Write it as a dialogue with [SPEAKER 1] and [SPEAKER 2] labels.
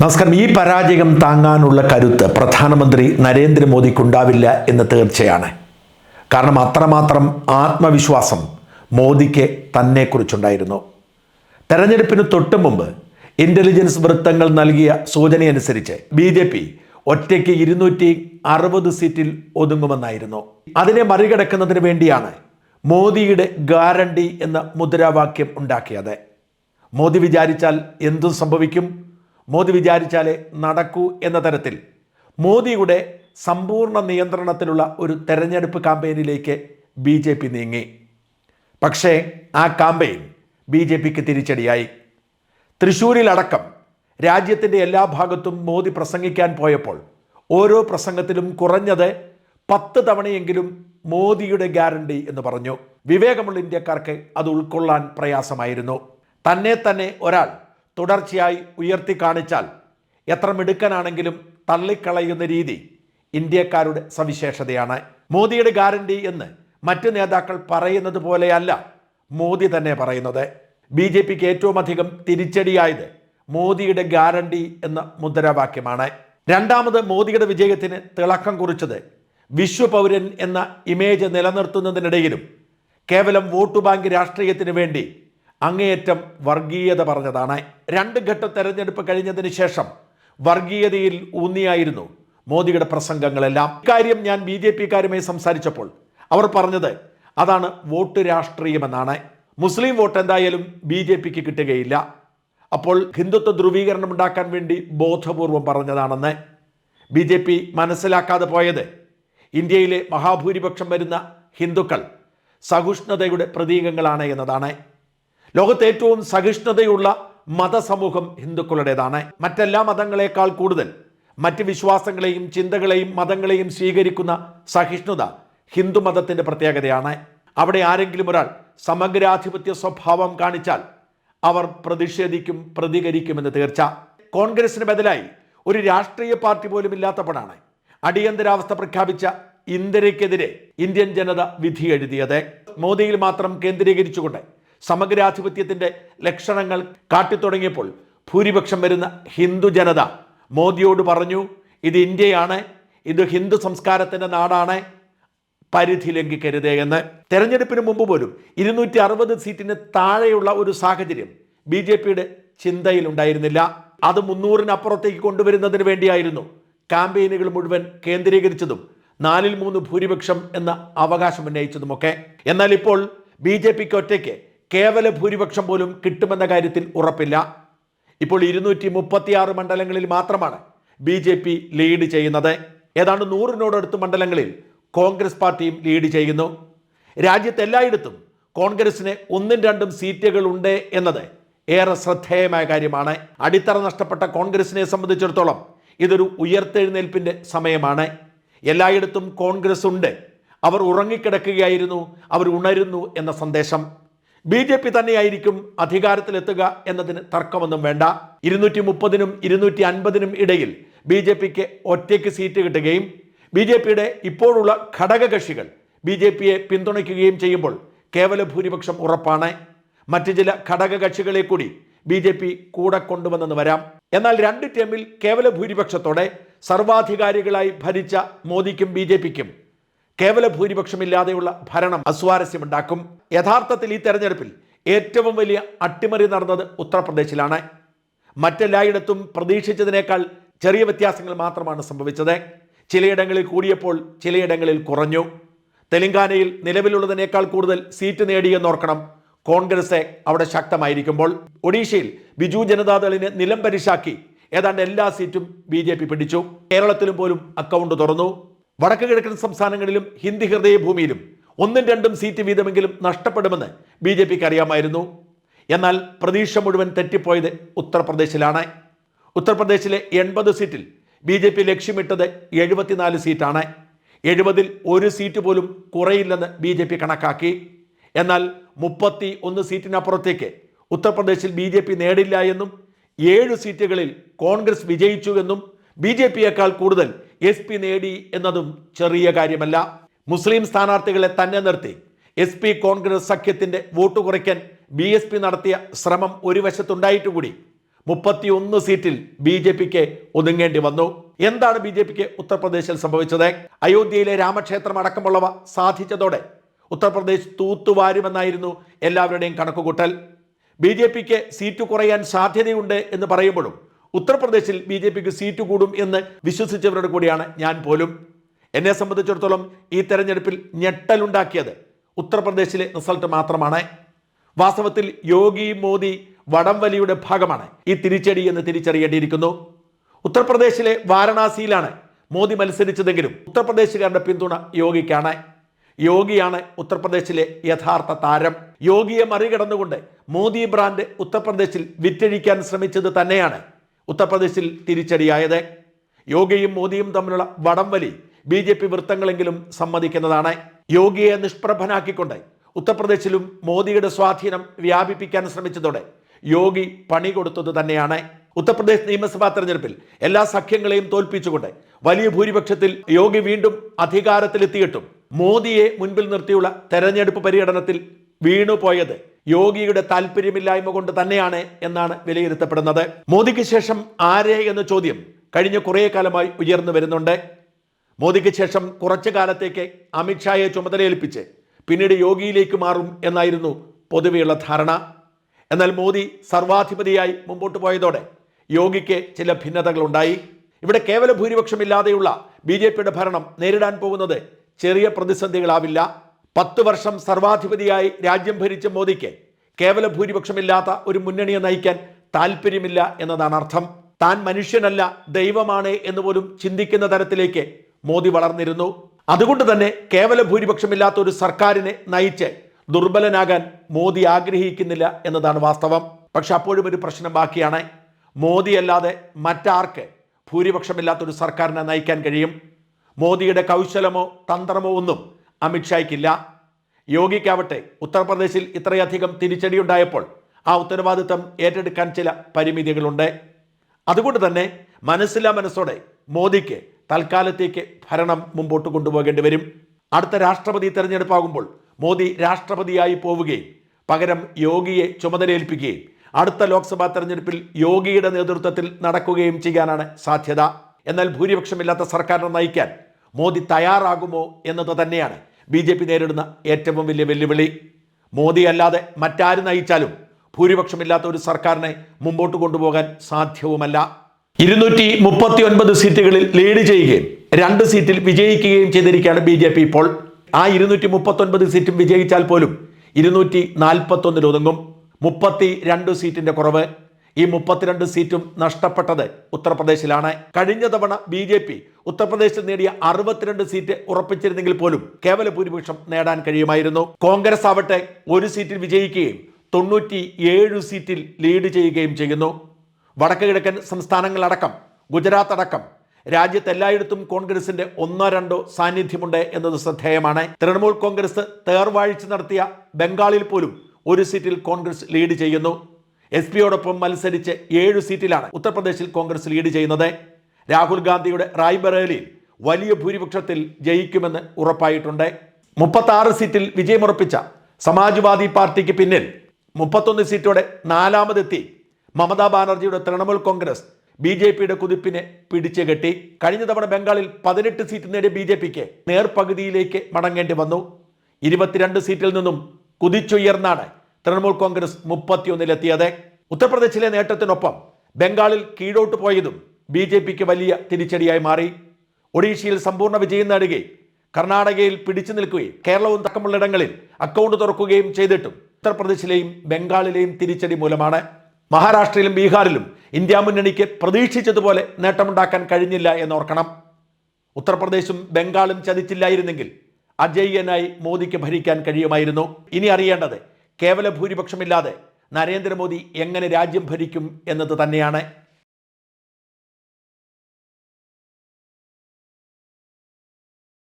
[SPEAKER 1] നമസ്കാരം. ഈ പരാജയം താങ്ങാനുള്ള കരുത്ത് പ്രധാനമന്ത്രി നരേന്ദ്രമോദിക്കുണ്ടാവില്ല എന്ന് തീർച്ചയാണ്. കാരണം അത്രമാത്രം ആത്മവിശ്വാസം മോദിക്ക് തന്നെക്കുറിച്ചുണ്ടായിരുന്നു. തെരഞ്ഞെടുപ്പിന് തൊട്ടു മുമ്പ് ഇന്റലിജൻസ് വൃത്തങ്ങൾ നൽകിയ സൂചനയനുസരിച്ച് ബി ജെ പി ഒറ്റയ്ക്ക് ഇരുന്നൂറ്റി അറുപത് സീറ്റിൽ ഒതുങ്ങുമെന്നായിരുന്നു. അതിനെ മറികടക്കുന്നതിന് വേണ്ടിയാണ് മോദിയുടെ ഗ്യാരണ്ടി എന്ന മുദ്രാവാക്യം ഉണ്ടാക്കിയത്. മോദി വിചാരിച്ചാൽ എന്തും സംഭവിക്കും. മോദി വിചാരിച്ചാലേ നടക്കൂ എന്ന തരത്തിൽ മോദിയുടെ സമ്പൂർണ നിയന്ത്രണത്തിലുള്ള ഒരു തെരഞ്ഞെടുപ്പ് കാമ്പയിനിലേക്ക് ബി ജെ പി നീങ്ങി. പക്ഷേ ആ കാമ്പയിൻ ബി ജെ പിക്ക് തിരിച്ചടിയായി. തൃശ്ശൂരിലടക്കം രാജ്യത്തിന്റെ എല്ലാ ഭാഗത്തും മോദി പ്രസംഗിക്കാൻ പോയപ്പോൾ ഓരോ പ്രസംഗത്തിലും കുറഞ്ഞത് പത്ത് തവണയെങ്കിലും മോദിയുടെ ഗ്യാരണ്ടി എന്ന് പറഞ്ഞു. വിവേകമുള്ള ഇന്ത്യക്കാർക്ക് അത് ഉൾക്കൊള്ളാൻ പ്രയാസമായിരുന്നു. തന്നെ തന്നെ ഒരാൾ തുടർച്ചയായി ഉയർത്തി കാണിച്ചാൽ എത്ര മിടുക്കനാണെങ്കിലും തള്ളിക്കളയുന്ന രീതി ഇന്ത്യക്കാരുടെ സവിശേഷതയാണ്. മോദിയുടെ ഗ്യാരണ്ടി എന്ന് മറ്റു നേതാക്കൾ പറയുന്നത് പോലെയല്ല മോദി തന്നെ പറയുന്നത്. ബി ജെ പിക്ക് ഏറ്റവും അധികം തിരിച്ചടിയായത് മോദിയുടെ ഗ്യാരണ്ടി എന്ന മുദ്രാവാക്യമാണ്. രണ്ടാമത് മോദിയുടെ വിജയത്തിന് തിളക്കം കുറിച്ചത് വിശ്വപൗരൻ എന്ന ഇമേജ് നിലനിർത്തുന്നതിനിടയിലും കേവലം വോട്ട് ബാങ്ക് രാഷ്ട്രീയത്തിന് വേണ്ടി അങ്ങേയറ്റം വർഗീയത പറഞ്ഞതാണ്. രണ്ട് ഘട്ട തെരഞ്ഞെടുപ്പ് കഴിഞ്ഞതിന് ശേഷം വർഗീയതയിൽ ഊന്നിയായിരുന്നു മോദിയുടെ പ്രസംഗങ്ങളെല്ലാം. ഇക്കാര്യം ഞാൻ ബി ജെ പിക്കാരുമായി സംസാരിച്ചപ്പോൾ അവർ പറഞ്ഞത് അതാണ് വോട്ട് രാഷ്ട്രീയമെന്നാണ്. മുസ്ലിം വോട്ട് എന്തായാലും ബി ജെ പിക്ക് കിട്ടുകയില്ല. അപ്പോൾ ഹിന്ദുത്വ ധ്രുവീകരണം ഉണ്ടാക്കാൻ വേണ്ടി ബോധപൂർവം പറഞ്ഞതാണെന്ന് ബി ജെ പി മനസ്സിലാക്കാതെ പോയത് ഇന്ത്യയിലെ മഹാഭൂരിപക്ഷം വരുന്ന ഹിന്ദുക്കൾ സഹിഷ്ണുതയുടെ പ്രതീകങ്ങളാണ് എന്നതാണ്. ലോകത്തെ ഏറ്റവും സഹിഷ്ണുതയുള്ള മതസമൂഹം ഹിന്ദുക്കളുടേതാണ്. മറ്റെല്ലാ മതങ്ങളെക്കാൾ കൂടുതൽ മറ്റ് വിശ്വാസങ്ങളെയും ചിന്തകളെയും മതങ്ങളെയും സ്വീകരിക്കുന്ന സഹിഷ്ണുത ഹിന്ദു മതത്തിന്റെ പ്രത്യേകതയാണ്. അവിടെ ആരെങ്കിലും ഒരാൾ സമഗ്രാധിപത്യ സ്വഭാവം കാണിച്ചാൽ അവർ പ്രതിഷേധിക്കും പ്രതികരിക്കുമെന്ന് തീർച്ച. കോൺഗ്രസിന് ബദലായി ഒരു രാഷ്ട്രീയ പാർട്ടി പോലും ഇല്ലാത്തപ്പോഴാണ് അടിയന്തരാവസ്ഥ പ്രഖ്യാപിച്ച ഇന്ദിരയ്ക്കെതിരെ ഇന്ത്യൻ ജനത വിധി എഴുതിയത്. മോദിയിൽ മാത്രം കേന്ദ്രീകരിച്ചുകൊണ്ട് സമഗ്രാധിപത്യത്തിന്റെ ലക്ഷണങ്ങൾ കാട്ടിത്തുടങ്ങിയപ്പോൾ ഭൂരിപക്ഷം വരുന്ന ഹിന്ദു ജനത മോദിയോട് പറഞ്ഞു ഇത് ഇന്ത്യയാണ് ഇത് ഹിന്ദു സംസ്കാരത്തിന്റെ നാടാണ് പരിധി ലംഘിക്കരുത് എന്ന്. തെരഞ്ഞെടുപ്പിന് മുമ്പ് പോലും ഇരുന്നൂറ്റി അറുപത് സീറ്റിന് താഴെയുള്ള ഒരു സാഹചര്യം ബി ജെ പിയുടെ ചിന്തയിലുണ്ടായിരുന്നില്ല അത് മുന്നൂറിനപ്പുറത്തേക്ക് കൊണ്ടുവരുന്നതിന് വേണ്ടിയായിരുന്നു ക്യാമ്പയിനുകൾ മുഴുവൻ കേന്ദ്രീകരിച്ചതും നാലിൽ മൂന്ന് ഭൂരിപക്ഷം എന്ന അവകാശം ഉന്നയിച്ചതുമൊക്കെ. എന്നാൽ ഇപ്പോൾ ബി ജെ പിക്ക് ഒറ്റയ്ക്ക് കേവല ഭൂരിപക്ഷം പോലും കിട്ടുമെന്ന കാര്യത്തിൽ ഉറപ്പില്ല. ഇപ്പോൾ ഇരുന്നൂറ്റി മുപ്പത്തിയാറ് മണ്ഡലങ്ങളിൽ മാത്രമാണ് ബി ജെ പി ലീഡ് ചെയ്യുന്നത്. ഏതാണ്ട് നൂറിനോടടുത്ത് മണ്ഡലങ്ങളിൽ കോൺഗ്രസ് പാർട്ടിയും ലീഡ് ചെയ്യുന്നു. രാജ്യത്ത് എല്ലായിടത്തും കോൺഗ്രസിന് ഒന്നും രണ്ടും സീറ്റുകൾ ഉണ്ട് എന്നത് ഏറെ ശ്രദ്ധേയമായ കാര്യമാണ്. അടിത്തറ നഷ്ടപ്പെട്ട കോൺഗ്രസിനെ സംബന്ധിച്ചിടത്തോളം ഇതൊരു ഉയർത്തെഴുന്നേൽപ്പിന്റെ സമയമാണ്. എല്ലായിടത്തും കോൺഗ്രസ് ഉണ്ട്. അവർ ഉറങ്ങിക്കിടക്കുകയായിരുന്നു അവർ ഉണരുന്നു എന്ന സന്ദേശം. ബി ജെ പി തന്നെയായിരിക്കും അധികാരത്തിലെത്തുക എന്നതിന് തർക്കമൊന്നും വേണ്ട. ഇരുന്നൂറ്റി മുപ്പതിനും ഇരുന്നൂറ്റി അൻപതിനും ഇടയിൽ ബി ജെ പിക്ക് ഒറ്റയ്ക്ക് സീറ്റ് കിട്ടുകയും ബി ജെ പിയുടെ ഇപ്പോഴുള്ള ഘടകകക്ഷികൾ ബി ജെ പിയെ പിന്തുണയ്ക്കുകയും ചെയ്യുമ്പോൾ കേവല ഭൂരിപക്ഷം ഉറപ്പാണ്. മറ്റ് ചില ഘടകകക്ഷികളെ കൂടി ബി ജെ പി കൂടെ കൊണ്ടുവന്നെന്ന് വരാം. എന്നാൽ രണ്ട് ടീമിൽ കേവല ഭൂരിപക്ഷത്തോടെ സർവാധികാരികളായി ഭരിച്ച മോദിക്കും ബി ജെ പിക്കും കേവല ഭൂരിപക്ഷമില്ലാതെയുള്ള ഭരണം അസ്വാരസ്യമുണ്ടാക്കും. യഥാർത്ഥത്തിൽ ഈ തെരഞ്ഞെടുപ്പിൽ ഏറ്റവും വലിയ അട്ടിമറി നടന്നത് ഉത്തർപ്രദേശിലാണ്. മറ്റെല്ലായിടത്തും പ്രതീക്ഷിച്ചതിനേക്കാൾ ചെറിയ വ്യത്യാസങ്ങൾ മാത്രമാണ് സംഭവിച്ചത്. ചിലയിടങ്ങളിൽ കൂടിയപ്പോൾ ചിലയിടങ്ങളിൽ കുറഞ്ഞു. തെലങ്കാനയിൽ നിലവിലുള്ളതിനേക്കാൾ കൂടുതൽ സീറ്റ് നേടിയെന്നോർക്കണം. കോൺഗ്രസ് അവിടെ ശക്തമായിരിക്കുമ്പോൾ ഒഡീഷയിൽ ബിജു ജനതാദളിന് നിലം പരിശാക്കി ഏതാണ്ട് എല്ലാ സീറ്റും ബി പിടിച്ചു. കേരളത്തിലും പോലും അക്കൗണ്ട് തുറന്നു. വടക്ക് കിഴക്കൻ സംസ്ഥാനങ്ങളിലും ഹിന്ദി ഹൃദയഭൂമിയിലും ഒന്നും രണ്ടും സീറ്റ് വീതമെങ്കിലും നഷ്ടപ്പെടുമെന്ന് ബി ജെ പിക്ക് അറിയാമായിരുന്നു. എന്നാൽ പ്രതീക്ഷ മുഴുവൻ തെറ്റിപ്പോയത് ഉത്തർപ്രദേശിലാണ്. ഉത്തർപ്രദേശിലെ എൺപത് സീറ്റിൽ ബി ജെ പി ലക്ഷ്യമിട്ടത് എഴുപത്തിനാല് സീറ്റാണ്. എഴുപതിൽ ഒരു സീറ്റ് പോലും കുറയില്ലെന്ന് ബി ജെ പി കണക്കാക്കി. എന്നാൽ മുപ്പത്തി ഒന്ന് സീറ്റിനപ്പുറത്തേക്ക് ഉത്തർപ്രദേശിൽ ബി ജെ പി നേടില്ല എന്നും ഏഴ് സീറ്റുകളിൽ കോൺഗ്രസ് വിജയിച്ചു എന്നും ബി ജെ പിയേക്കാൾ കൂടുതൽ എസ് പി നേടി എന്നതും ചെറിയ കാര്യമല്ല. മുസ്ലിം സ്ഥാനാർത്ഥികളെ തന്നെ നിർത്തി. എസ് പി കോൺഗ്രസ് സഖ്യത്തിന്റെ വോട്ട് കുറയ്ക്കാൻ ബി എസ് പി നടത്തിയ ശ്രമം ഒരു വശത്തുണ്ടായിട്ട് കൂടി. മുപ്പത്തിയൊന്ന് സീറ്റിൽ ബി ജെ പിക്ക് ഒതുങ്ങേണ്ടി വന്നു. എന്താണ് ബി ജെ പിക്ക് ഉത്തർപ്രദേശിൽ സംഭവിച്ചത്? അയോധ്യയിലെ രാമക്ഷേത്രം അടക്കമുള്ളവ സാധിച്ചതോടെ ഉത്തർപ്രദേശ് തൂത്തുവാരുമെന്നായിരുന്നു എല്ലാവരുടെയും കണക്കുകൂട്ടൽ. ബി ജെ പിക്ക് സീറ്റ് കുറയാൻ സാധ്യതയുണ്ട് എന്ന് പറയുമ്പോഴും ഉത്തർപ്രദേശിൽ ബി ജെ പിക്ക് സീറ്റ് കൂടും എന്ന് വിശ്വസിച്ചവരുടെ കൂടിയാണ് ഞാൻ പോലും. എന്നെ സംബന്ധിച്ചിടത്തോളം ഈ തെരഞ്ഞെടുപ്പിൽ ഞെട്ടലുണ്ടാക്കിയത് ഉത്തർപ്രദേശിലെ റിസൾട്ട് മാത്രമാണ്. വാസ്തവത്തിൽ യോഗി മോദി വടംവലിയുടെ ഭാഗമാണ് ഈ തിരിച്ചടി എന്ന് തിരിച്ചറിയേണ്ടിയിരിക്കുന്നു. ഉത്തർപ്രദേശിലെ വാരണാസിയിലാണ് മോദി മത്സരിച്ചതെങ്കിലും ഉത്തർപ്രദേശുകാരുടെ പിന്തുണ യോഗിക്കാണ്. യോഗിയാണ് ഉത്തർപ്രദേശിലെ യഥാർത്ഥ താരം. യോഗിയെ മറികടന്നുകൊണ്ട് മോദി ബ്രാൻഡ് ഉത്തർപ്രദേശിൽ വിറ്റഴിക്കാൻ ശ്രമിച്ചത് തന്നെയാണ്. ഉത്തർപ്രദേശിൽ തിരിച്ചടിയായത്. യോഗിയും മോദിയും തമ്മിലുള്ള വടംവലി ബി ജെ പി വൃത്തങ്ങളെങ്കിലും സമ്മതിക്കുന്നതാണ്. യോഗിയെ നിഷ്പ്രഭനാക്കിക്കൊണ്ട് ഉത്തർപ്രദേശിലും മോദിയുടെ സ്വാധീനം വ്യാപിപ്പിക്കാൻ ശ്രമിച്ചതോടെ യോഗി പണി കൊടുത്തത് തന്നെയാണ്. ഉത്തർപ്രദേശ് നിയമസഭാ തെരഞ്ഞെടുപ്പിൽ എല്ലാ സഖ്യങ്ങളെയും തോൽപ്പിച്ചുകൊണ്ട് വലിയ ഭൂരിപക്ഷത്തിൽ യോഗി വീണ്ടും അധികാരത്തിലെത്തിയിട്ടും മോദിയെ മുൻപിൽ നിർത്തിയുള്ള തെരഞ്ഞെടുപ്പ് പര്യടനത്തിൽ വീണുപോയത്. യോഗിയുടെ താല്പര്യമില്ലായ്മ കൊണ്ട് തന്നെയാണ് എന്നാണ് വിലയിരുത്തപ്പെടുന്നത്. മോദിക്ക് ശേഷം ആരെ എന്ന ചോദ്യം കഴിഞ്ഞ കുറേ കാലമായി ഉയർന്നു വരുന്നുണ്ട്. മോദിക്ക് ശേഷം കുറച്ചു കാലത്തേക്ക് അമിത്ഷായെ ചുമതലയേൽപ്പിച്ച് പിന്നീട് യോഗിയിലേക്ക് മാറും എന്നായിരുന്നു പൊതുവെയുള്ള ധാരണ. എന്നാൽ മോദി സർവാധിപതിയായി മുമ്പോട്ട് പോയതോടെ യോഗിക്ക് ചില ഭിന്നതകളുണ്ടായി. ഇവിടെ കേവല ഭൂരിപക്ഷമില്ലാതെയുള്ള ബി ജെ പിയുടെ ഭരണം നേരിടാൻ പോകുന്നത് ചെറിയ പ്രതിസന്ധികളാവില്ല. പത്ത് വർഷം സർവാധിപതിയായി രാജ്യം ഭരിച്ച മോദിക്ക് കേവല ഭൂരിപക്ഷമില്ലാത്ത ഒരു മുന്നണിയെ നയിക്കാൻ താല്പര്യമില്ല എന്നതാണ് അർത്ഥം. താൻ മനുഷ്യനല്ല ദൈവമാണ് എന്ന് പോലും ചിന്തിക്കുന്ന തരത്തിലേക്ക് മോദി വളർന്നിരുന്നു. അതുകൊണ്ട് തന്നെ കേവല ഭൂരിപക്ഷമില്ലാത്ത ഒരു സർക്കാരിനെ നയിച്ച് ദുർബലനാകാൻ മോദി ആഗ്രഹിക്കുന്നില്ല എന്നതാണ് വാസ്തവം. പക്ഷെ അപ്പോഴും ഒരു പ്രശ്നം ബാക്കിയാണ്. മോദി അല്ലാതെ മറ്റാർക്ക് ഭൂരിപക്ഷമില്ലാത്ത ഒരു സർക്കാരിനെ നയിക്കാൻ കഴിയും? മോദിയുടെ കൗശലമോ തന്ത്രമോ ഒന്നും അമിത്ഷായ്ക്കില്ല യോഗിക്കാവട്ടെ ഉത്തർപ്രദേശിൽ ഇത്രയധികം തിരിച്ചടിയുണ്ടായപ്പോൾ ആ ഉത്തരവാദിത്തം ഏറ്റെടുക്കാൻ ചില പരിമിതികളുണ്ട്. അതുകൊണ്ട് തന്നെ മനസ്സിലാ മനസ്സോടെ മോദിക്ക് തൽക്കാലത്തേക്ക് ഭരണം മുമ്പോട്ട് കൊണ്ടുപോകേണ്ടി വരും. അടുത്ത രാഷ്ട്രപതി തെരഞ്ഞെടുപ്പാകുമ്പോൾ മോദി രാഷ്ട്രപതിയായി പോവുകയും പകരം യോഗിയെ ചുമതലയേൽപ്പിക്കുകയും അടുത്ത ലോക്സഭാ തെരഞ്ഞെടുപ്പിൽ യോഗിയുടെ നേതൃത്വത്തിൽ നടക്കുകയും ചെയ്യാനാണ് സാധ്യത. എന്നാൽ ഭൂരിപക്ഷമില്ലാത്ത സർക്കാരിനെ നയിക്കാൻ മോദി തയ്യാറാകുമോ എന്നത് തന്നെയാണ് ബി ജെ പി നേരിടുന്ന ഏറ്റവും വലിയ വെല്ലുവിളി. മോദി അല്ലാതെ മറ്റാര് നയിച്ചാലും ഭൂരിപക്ഷമില്ലാത്ത ഒരു സർക്കാരിനെ മുമ്പോട്ട് കൊണ്ടുപോകാൻ സാധ്യവുമല്ല. ഇരുന്നൂറ്റി മുപ്പത്തി ഒൻപത് സീറ്റുകളിൽ ലീഡ് ചെയ്യുകയും രണ്ട് സീറ്റിൽ വിജയിക്കുകയും ചെയ്തിരിക്കുകയാണ് ബി ജെ പി ഇപ്പോൾ. ആ ഇരുന്നൂറ്റി മുപ്പത്തി ഒൻപത് സീറ്റും വിജയിച്ചാൽ പോലും ഇരുന്നൂറ്റി നാൽപ്പത്തൊന്നിൽ ഒതുങ്ങും. മുപ്പത്തി രണ്ട് സീറ്റിന്റെ കുറവ് ഈ മുപ്പത്തിരണ്ട് സീറ്റും നഷ്ടപ്പെട്ടത് ഉത്തർപ്രദേശിലാണ്. കഴിഞ്ഞ തവണ ബി ജെ പി ഉത്തർപ്രദേശിൽ നേടിയ അറുപത്തിരണ്ട് സീറ്റ് ഉറപ്പിച്ചിരുന്നെങ്കിൽ പോലും കേവല ഭൂരിപക്ഷം നേടാൻ കഴിയുമായിരുന്നു. കോൺഗ്രസ് ആവട്ടെ ഒരു സീറ്റിൽ വിജയിക്കുകയും തൊണ്ണൂറ്റി ഏഴ് സീറ്റിൽ ലീഡ് ചെയ്യുകയും ചെയ്യുന്നു. വടക്ക് കിഴക്കൻ സംസ്ഥാനങ്ങളടക്കം ഗുജറാത്ത് അടക്കം രാജ്യത്ത് എല്ലായിടത്തും കോൺഗ്രസിന്റെ ഒന്നോ രണ്ടോ സാന്നിധ്യമുണ്ട് എന്നത് ശ്രദ്ധേയമാണ്. തൃണമൂൽ കോൺഗ്രസ് തേർവാഴ്ച നടത്തിയ ബംഗാളിൽ പോലും ഒരു സീറ്റിൽ കോൺഗ്രസ് ലീഡ് ചെയ്യുന്നു. എസ് പിയോടൊപ്പം മത്സരിച്ച് ഏഴ് സീറ്റിലാണ് ഉത്തർപ്രദേശിൽ കോൺഗ്രസ് ലീഡ് ചെയ്യുന്നത്. രാഹുൽ ഗാന്ധിയുടെ റായ്ബറേലിയിൽ വലിയ ഭൂരിപക്ഷത്തിൽ ജയിക്കുമെന്ന് ഉറപ്പായിട്ടുണ്ട്. മുപ്പത്തി ആറ് സീറ്റിൽ വിജയമുറപ്പിച്ച സമാജ്വാദി പാർട്ടിക്ക് പിന്നിൽ മുപ്പത്തൊന്ന് സീറ്റോടെ നാലാമതെത്തി മമതാ ബാനർജിയുടെ തൃണമൂൽ കോൺഗ്രസ് ബി ജെ പിയുടെ കുതിപ്പിനെ പിടിച്ചു കെട്ടി. കഴിഞ്ഞ തവണ ബംഗാളിൽ പതിനെട്ട് സീറ്റ് നേടിയ ബി ജെ പിക്ക് നേർപകുതിയിലേക്ക് മടങ്ങേണ്ടി വന്നു. ഇരുപത്തിരണ്ട് സീറ്റിൽ നിന്നും കുതിച്ചുയർന്നാണ് തൃണമൂൽ കോൺഗ്രസ് മുപ്പത്തിയൊന്നിലെത്തിയത്. ഉത്തർപ്രദേശിലെ നേട്ടത്തിനൊപ്പം ബംഗാളിൽ കീഴോട്ട് പോയതും ബി ജെ പിക്ക് വലിയ തിരിച്ചടിയായി മാറി. ഒഡീഷയിൽ സമ്പൂർണ വിജയം നേടുകയും കർണാടകയിൽ പിടിച്ചു നിൽക്കുകയും കേരളവും തക്കമുള്ള ഇടങ്ങളിൽ അക്കൗണ്ട് തുറക്കുകയും ചെയ്തിട്ടും ഉത്തർപ്രദേശിലെയും ബംഗാളിലെയും തിരിച്ചടി മൂലമാണ്. മഹാരാഷ്ട്രയിലും ബീഹാറിലും ഇന്ത്യ മുന്നണിക്ക് പ്രതീക്ഷിച്ചതുപോലെ നേട്ടമുണ്ടാക്കാൻ കഴിഞ്ഞില്ല എന്നോർക്കണം. ഉത്തർപ്രദേശും ബംഗാളും ചതിച്ചില്ലായിരുന്നെങ്കിൽ അജയ്യനായി മോദിക്ക് ഭരിക്കാൻ കഴിയുമായിരുന്നു. ഇനി അറിയേണ്ടത് കേവല ഭൂരിപക്ഷമില്ലാതെ നരേന്ദ്രമോദി എങ്ങനെ രാജ്യം ഭരിക്കും എന്നത് തന്നെയാണ്